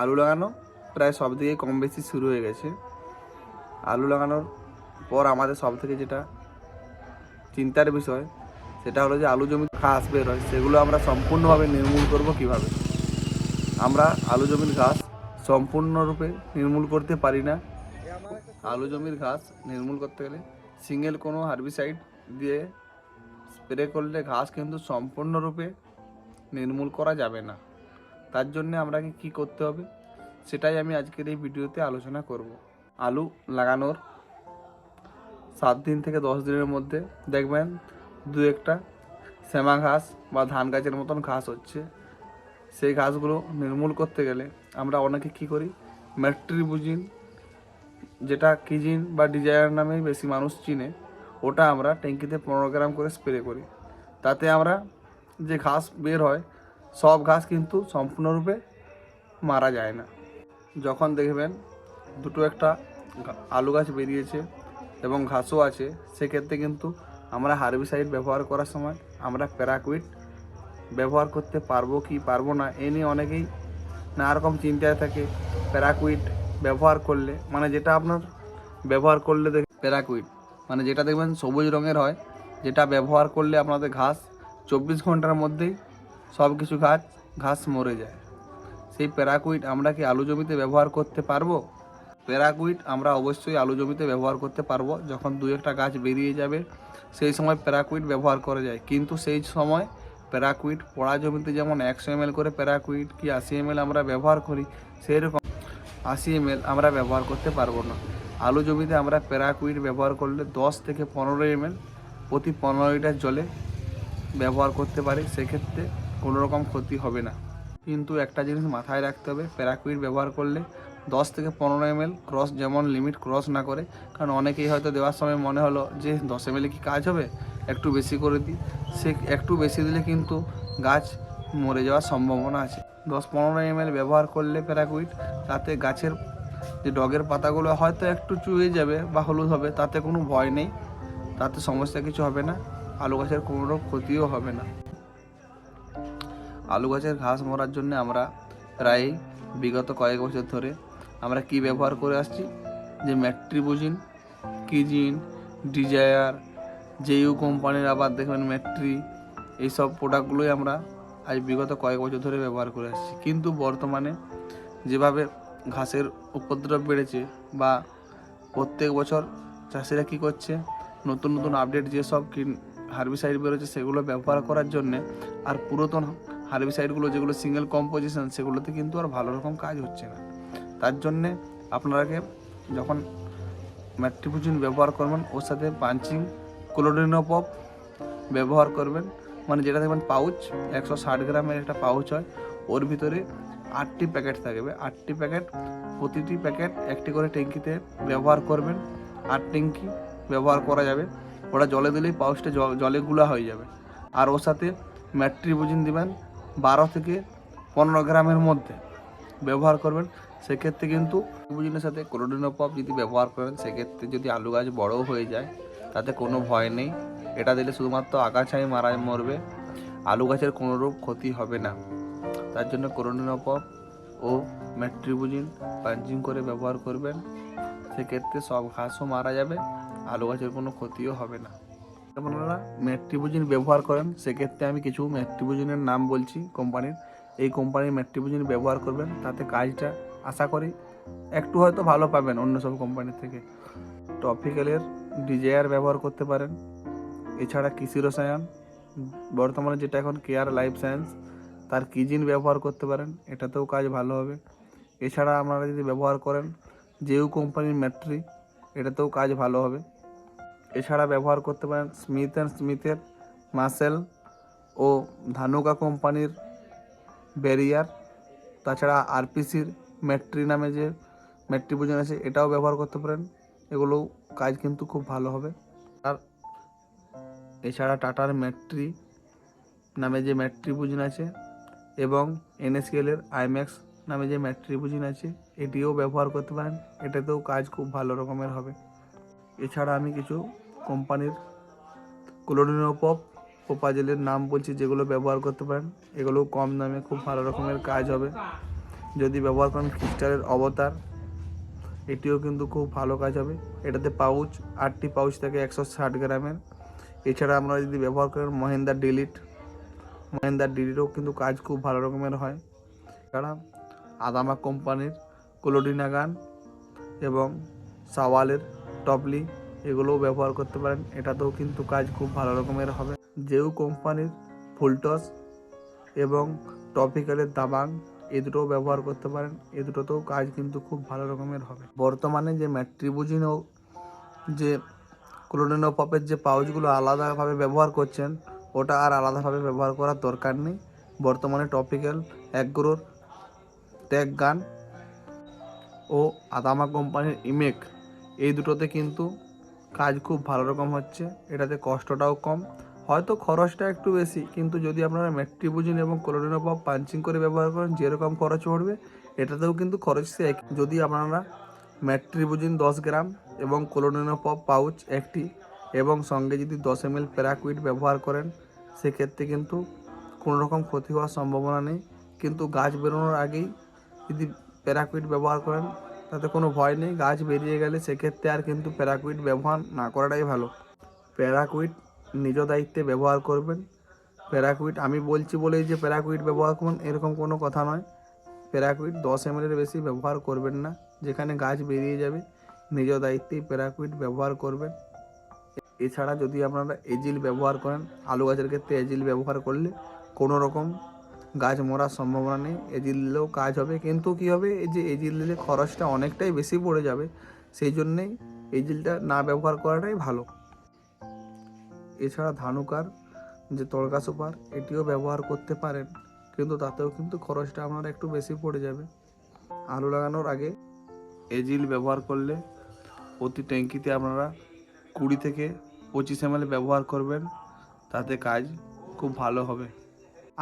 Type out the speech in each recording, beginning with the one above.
আলু লাগানো প্রায় সব দিকে কম বেশি শুরু হয়ে গেছে। আলু লাগানোর পর আমাদের সব থেকে যেটা চিন্তার বিষয়, সেটা হলো যে আলু জমি ঘাস বের হয়, সেগুলো আমরা সম্পূর্ণভাবে নির্মূল করব কীভাবে? আমরা আলু জমির ঘাস সম্পূর্ণরূপে নির্মূল করতে পারি না। আলু জমির ঘাস নির্মূল করতে গেলে সিঙ্গেল কোনো হার্বিসাইড দিয়ে স্প্রে করলে ঘাস কিন্তু সম্পূর্ণরূপে নির্মূল করা যাবে না। তার জন্য আমাকে কি করতে হবে? সেটাই আমি আজকের এই ভিডিওতে আলোচনা করব। আলু লাগানোর সাত দিন থেকে দশ দিনের মধ্যে দেখবেন দু একটা শ্যামা ঘাস বা ধান গাছের মতন ঘাস হচ্ছে। সেই ঘাসগুলো নির্মূল করতে গেলে আমরা অনেকে কি করি? ম্যাট্রিবুজিন যেটা কিজিন বা ডিজায়ার নামেই বেশি মানুষ চিনে, ওটা আমরা ট্যাঙ্কিতে পনেরো গ্রাম করে স্প্রে করি। তাতে আমরা যে ঘাস বের হয় সব ঘাস কিন্তু সম্পূর্ণরূপে মারা যায় না। যখন দেখবেন দুটো একটা আলু গাছ বেরিয়েছে এবং ঘাসও আছে, সেক্ষেত্রে কিন্তু আমরা হার্বিসাইড ব্যবহার করার সময় আমরা প্যারাকুইট ব্যবহার করতে পারব কি পারব না, এ নিয়ে অনেকেই নানা রকম চিন্তায় থাকে। প্যারাকুইট ব্যবহার করলে মানে যেটা আপনার ব্যবহার করলে দেখ প্যারাকুইট মানে যেটা দেখবেন সবুজ রঙের হয়, যেটা ব্যবহার করলে আপনাদের ঘাস চব্বিশ ঘণ্টার মধ্যেই সব কিছু ঘাস ঘাস মরে যায়। সেই প্যারাকুইট আমরা কি আলু জমিতে ব্যবহার করতে পারব? প্যারাকুইট আমরা অবশ্যই আলু জমিতে ব্যবহার করতে পারব। যখন দু একটা গাছ বেরিয়ে যাবে, সেই সময় প্যারাকুইট ব্যবহার করা যায়। কিন্তু সেই সময় প্যারাকুইট পড়া জমিতে যেমন একশো এম করে প্যারাকুইট কি আশি এম আমরা ব্যবহার করি সেই রকম আশি এম আমরা ব্যবহার করতে পারব না। আলু জমিতে আমরা প্যারাকুইট ব্যবহার করলে দশ থেকে পনেরো এম প্রতি পনেরো লিটার জলে ব্যবহার করতে পারি। সেক্ষেত্রে কোনো রকম ক্ষতি হবে না। কিন্তু একটা জিনিস মাথায় রাখতে হবে প্যারাকুইট ব্যবহার করলে দশ থেকে পনেরো এম ক্রস যেমন লিমিট ক্রস না করে, কারণ অনেকেই হয়তো দেওয়ার সময় মনে হলো যে দশ এম কি কাজ হবে? একটু বেশি করে দিই। সে একটু বেশি দিলে কিন্তু গাছ মরে যাওয়ার সম্ভাবনা আছে। দশ পনেরো এম ব্যবহার করলে প্যারাকুইট তাতে গাছের যে ডগের পাতাগুলো হয়তো একটু চুয়ে যাবে বা হলুদ হবে, তাতে কোনো ভয় নেই। তাতে সমস্যা কিছু হবে না। আলু গাছের কোনো ক্ষতিও হবে না। আলু গাছের ঘাস মরার জন্য আমরা প্রায় বিগত কয়েক বছর ধরে আমরা কি ব্যবহার করে আসছি? যে ম্যাট্রিবুজিন কিজিন, ডিজায়ার, জেইউ কোম্পানির আবার দেখবেন ম্যাট্রি এইসব প্রোডাক্টগুলোই আমরা আজ বিগত কয়েক বছর ধরে ব্যবহার করে আসছি। কিন্তু বর্তমানে যেভাবে ঘাসের উপদ্রব বেড়েছে বা প্রত্যেক বছর চাষিরা কী করছে? নতুন নতুন আপডেট যেসব হার্বিসাইড বেরোচ্ছে সেগুলো ব্যবহার করার জন্যে আর পুরাতন হার্বিসাইডগুলো যেগুলো সিঙ্গেল কম্পোজিশন সেগুলোতে কিন্তু আর ভালো রকম কাজ হচ্ছে না। তার জন্যে আপনারাকে যখন ম্যাট্রিপুজিন ব্যবহার করবেন, ওর সাথে পাঞ্চিং ক্লোরিনোপপ ব্যবহার করবেন মানে যেটা দেখবেন পাউচ একশো ষাট গ্রামের একটা পাউচ হয়, ওর ভিতরে আটটি প্যাকেট থাকবে। আটটি প্যাকেট প্রতিটি প্যাকেট একটি করে ট্যাঙ্কিতে ব্যবহার করবেন। আট ট্যাঙ্কি ব্যবহার করা যাবে। ওটা জলে দিলেই পাউচটা জলে গুলা হয়ে যাবে। আর ওর সাথে ম্যাট্রিবুজিন দিবেন বারো থেকে পনেরো গ্রামের মধ্যে ব্যবহার করবেন। সেক্ষেত্রে কিন্তু বুজিনের সাথে ক্লোরিনোপপ যদি ব্যবহার করেন, সেক্ষেত্রে যদি আলু গাছ বড়ও হয়ে যায়, তাতে কোনো ভয় নেই। এটা দিলে শুধুমাত্র আগাছাই মারা মরবে। আলু গাছের কোনো রূপ ক্ষতি হবে না। তার জন্য ক্লোরিনোপপ ও ম্যাট্রিবুজিন পাঞ্চিং করে ব্যবহার করবেন। সেক্ষেত্রে সব ঘাসও মারা যাবে। আলু গাছের কোনো ক্ষতিও হবে না। আপনারা ম্যাট্রিবুজিন ব্যবহার করেন, সেক্ষেত্রে আমি কিছু ম্যাট্রিবুজিনের নাম বলছি কোম্পানির। এই কোম্পানির ম্যাট্রিবুজিন ব্যবহার করবেন, তাতে কাজটা আশা করি একটু হয়তো ভালো পাবেন অন্য সব কোম্পানির থেকে। টপিক্যালের ডিজায়ার ব্যবহার করতে পারেন, এছাড়া কৃষি রসায়ন, বর্তমানে যেটা এখন কেয়ার লাইফ সায়েন্স, তার কিজিন ব্যবহার করতে পারেন, এটাতেও কাজ ভালো হবে। এছাড়া আপনারা যদি ব্যবহার করেন জেউ কোম্পানির ম্যাট্রি এটাতেও কাজ ভালো হবে। এছাড়া ব্যবহার করতে পারেন স্মিথ অ্যান্ড স্মিথের মাসেল ও ধানুকা কোম্পানির ব্যারিয়ার তাছাড়া আরপিসির ম্যাট্রি নামে যে ম্যাট্রি বোঝানো আছে এটাও ব্যবহার করতে পারেন। এগুলো কাজ কিন্তু খুব ভালো হবে। আর এছাড়া টাটার ম্যাট্রি নামে যে ম্যাট্রি বুজিন আছে এবং এনএসকেলের আইম্যাক্স নামে যে ম্যাট্রি বুজিন আছে এটিও ব্যবহার করতে পারেন। এটাতেও কাজ খুব ভালো রকমের হবে। এছাড়া আমি কিছু কোম্পানির ক্লোরিনোপপ পোপাজেলের নাম বলছি, যেগুলো ব্যবহার করতে পারেন। এগুলো কম দামে খুব ভালো রকমের কাজ হবে। যদি ব্যবহার করেন ক্রিস্টালের অবতার, এটিও কিন্তু খুব ভালো কাজ হবে। এটাতে পাউচ, আটটি পাউচ থাকে একশো ষাট গ্রামের। এছাড়া আমরা যদি ব্যবহার করেন মহেন্দার ডিলিট, মহেন্দার ডিলিটও কিন্তু কাজ খুব ভালো রকমের হয়। এছাড়া আদামা কোম্পানির ক্লোডিনা গান এবং সাওয়ালের টপলি এগুলোও ব্যবহার করতে পারেন। এটাতেও কিন্তু কাজ খুব ভালো রকমের হবে। জেউ কোম্পানির ফুলটস এবং টপিক্যালের দাবাং, এ দুটোও ব্যবহার করতে পারেন। এ দুটোতেও কাজ কিন্তু খুব ভালো রকমের হবে। বর্তমানে যে ম্যাট্রিবুজিন, যে ক্লোরিনো পপের যে পাউচগুলো আলাদাভাবে ব্যবহার করছেন, ওটা আর আলাদাভাবে ব্যবহার করার দরকার নেই। বর্তমানে টপিক্যাল, অ্যাগ্রোর ট্যাগ গান ও আদামা কোম্পানির ইমেক, এই দুটোতে কিন্তু কাজ খুব ভালো রকম হচ্ছে, এটাতে কষ্টটাও কম হয়তো খরচটা একটু বেশি, কিন্তু যদি আপনারা ম্যাট্রিবুজিন এবং ক্লোরিনো পপ পাঞ্চিং করে ব্যবহার করেন, যেরকম খরচ পড়বে, এটাতেও কিন্তু খরচ সে একই। যদি আপনারা ম্যাট্রিবুজিন দশ গ্রাম এবং ক্লোরিনো পপ পাউচ একটি এবং সঙ্গে যদি দশ এম এল প্যারাকুইট ব্যবহার করেন, সেক্ষেত্রে কিন্তু কোনো রকম ক্ষতি হওয়ার সম্ভাবনা নেই কিন্তু গাছ বেরোনোর আগেই যদি প্যারাকুইট ব্যবহার করেন তাতে কোনো ভয় নেই, গাছ বেরিয়ে গেলে সেক্ষেত্রে আর কিন্তু প্যারাকুইট ব্যবহার না করাটাই ভালো। প্যারাকুইট নিজ দায়িত্বে ব্যবহার করবেন। প্যারাকুইট আমি বলছি বলেই যে প্যারাকুইট ব্যবহার করুন, এরকম কোনো কথা নয়। প্যারাকুইট দশ এম বেশি ব্যবহার করবেন না। যেখানে গাছ বেরিয়ে যাবে, নিজ দায়িত্বেই প্যারাকুইট ব্যবহার করবেন। এছাড়া যদি আপনারা এজিল ব্যবহার করেন, আলু গাছের ক্ষেত্রে এজিল ব্যবহার করলে কোনো রকম গাছ মরার সম্ভাবনা নেই এজিল দিলেও কাজ হবে। কিন্তু কী হবে? এই যে এজিল দিলে খরচটা অনেকটাই বেশি পড়ে যাবে। সেই জন্যেই এজিলটা না ব্যবহার করাটাই ভালো। এছাড়া ধানুকার যে তড়কা সুপার এটিও ব্যবহার করতে পারেন। কিন্তু তাতেও কিন্তু খরচটা আপনার একটু বেশি পড়ে যাবে। আলু লাগানোর আগে এজিল ব্যবহার করলে প্রতি ট্যাঙ্কিতে আপনারা কুড়ি থেকে পঁচিশ এম ব্যবহার করবেন। তাতে কাজ খুব ভালো হবে।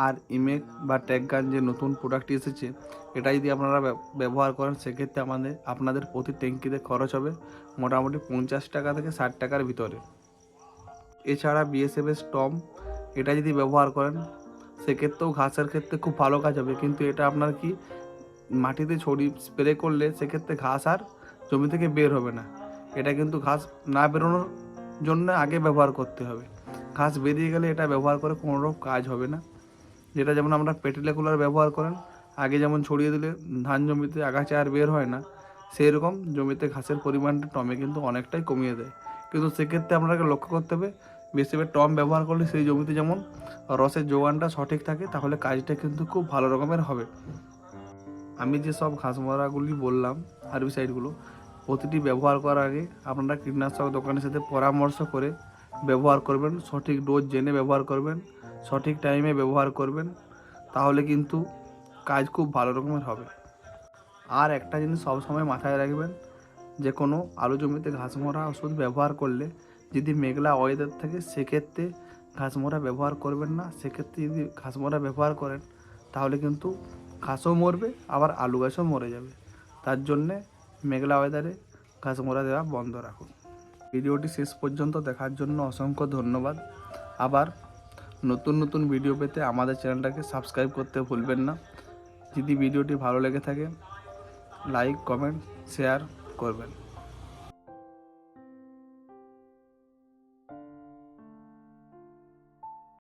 আর ইমেক বা ট্যাগ গান যে নতুন প্রোডাক্টটি এসেছে এটা যদি আপনারা ব্যবহার করেন, সেক্ষেত্রে আমাদের, আপনাদের প্রতি ট্যাঙ্কিতে খরচ হবে মোটামুটি পঞ্চাশ টাকা থেকে ষাট টাকার ভিতরে। এছাড়া বিএসএফের স্টম এটা যদি ব্যবহার করেন, সেক্ষেত্রেও ঘাসের ক্ষেত্রে খুব ভালো কাজ হবে। কিন্তু এটা আপনার কি, মাটিতে ছড়িয়ে স্প্রে করলে সেক্ষেত্রে ঘাস আর জমি থেকে বের হবে না। এটা কিন্তু ঘাস না বেরোনোর জন্য আগে ব্যবহার করতে হবে। ঘাস বেরিয়ে গেলে এটা ব্যবহার করে কোনো রকম কাজ হবে না। যেটা যেমন আমরা পেট্রোলে কুলার ব্যবহার করেন, আগে যেমন ছড়িয়ে দিলে ধান জমিতে আগাছা আর বের হয় না সেই রকম জমিতে ঘাসের পরিমাণটা টমে কিন্তু অনেকটাই কমিয়ে দেয়। কিন্তু সেক্ষেত্রে আপনাকে লক্ষ্য করতে হবে বেশি টম ব্যবহার করলে সেই জমিতে যেমন রসের যোগানটা সঠিক থাকে, তাহলে কাজটা কিন্তু খুব ভালো রকমের হবে। আমি যে সব ঘাস মরাগুলি বললাম, হার্বিসাইডগুলো, প্রতিটি ব্যবহার করার আগে আপনারা কীটনাশক দোকানের সাথে পরামর্শ করে ব্যবহার করবেন, সঠিক ডোজ জেনে ব্যবহার করবেন, সঠিক টাইমে ব্যবহার করবেন, তাহলে কিন্তু কাজ খুব ভালো রকমের হবে। আর একটা জিনিস সবসময় মাথায় রাখবেন, যে কোনো আলু জমিতে ঘাস মরা ওষুধ ব্যবহার করলে যদি মেঘলা ওয়েদার থাকে, সেক্ষেত্রে ঘাস মরা ব্যবহার করবেন না। সেক্ষেত্রে যদি ঘাস মরা ব্যবহার করেন, তাহলে কিন্তু ঘাসও মরবে, আবার আলু গাছও মরে যাবে। তার জন্যে মেঘলা ওয়েদারে ঘাস মরা দেওয়া বন্ধ রাখুন। ভিডিওটি শেষ পর্যন্ত দেখার জন্য অসংখ্য ধন্যবাদ। আবার নতুন নতুন ভিডিও পেতে আমাদের চ্যানেলটাকে সাবস্ক্রাইব করতে ভুলবেন না। যদি ভিডিওটি ভালো লেগে থাকে, লাইক, কমেন্ট, শেয়ার করবেন।